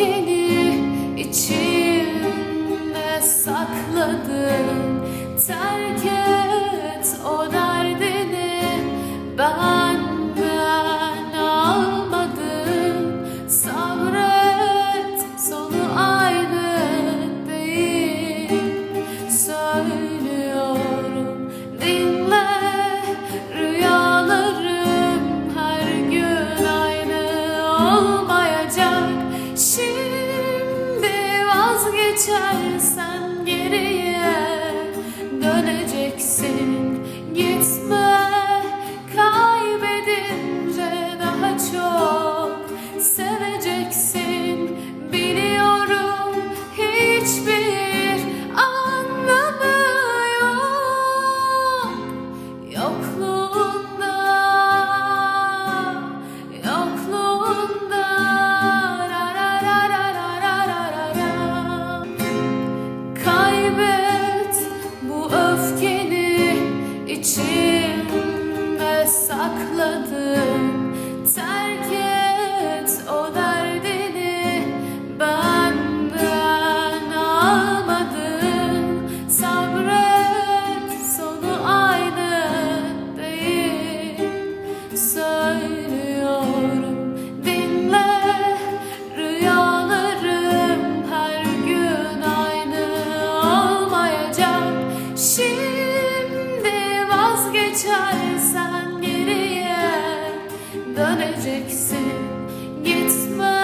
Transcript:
öfkeni içimde sakladım terk et. eternal sun. içimde sakladım terk geçersen geriye döneceksin. Gitme.